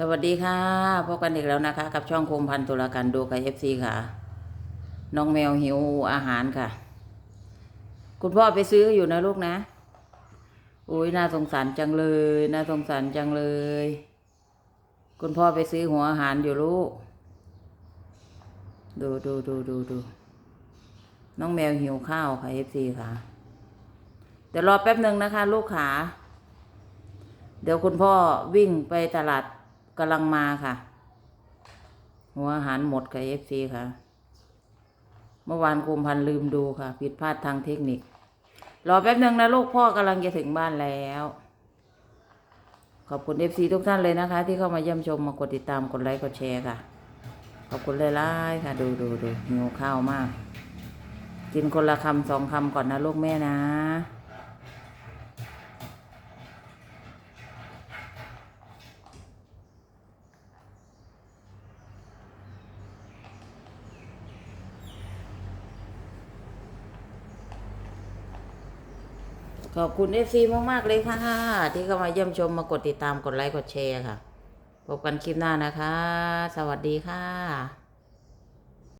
สวัสดีค่ะพบกันอีกแล้วนะคะ กับช่องคมพันตุลาการดูกับเอฟซีค่ะ น้องแมวหิวอาหารค่ะ คุณพ่อไปซื้ออยู่นะลูกนะโอ้ยน่าสงสารจังเลยน่าสงสารจังเลย คุณพ่อไปซื้อหัวอาหารอยู่ลูก ดูดูดูดูดูน้องแมวหิวข้าวค่ะเอฟซีค่ะ เดี๋ยวรอแป๊บหนึ่งนะคะ ลูกขาเดี๋ยวคุณพ่อวิ่งไปตลาด กำลังมาค่ะ หัวอาหารหมดกับเอฟซีค่ะ เมื่อวานคุมพันลืมดูค่ะ ผิดพลาดทางเทคนิค รอแป๊บหนึ่งนะลูกพ่อกำลังจะถึงบ้านแล้ว ขอบคุณเอฟซีทุกท่านเลยนะคะ ที่เข้ามาเยี่ยมชมมากดติดตามกดไลค์กดแชร์ค่ะ ขอบคุณเลยล่ๆค่ะ ดูดูดูหิวข้าวมาก กินคนละคำสองคำก่อนนะลูกแม่นะ ขอบคุณเอฟซีมาก ๆ เลยค่ะ ที่เข้ามาเยี่ยมชมมากดติดตามกดไลค์กดแชร์ค่ะ พบกันคลิปหน้านะคะ สวัสดีค่ะ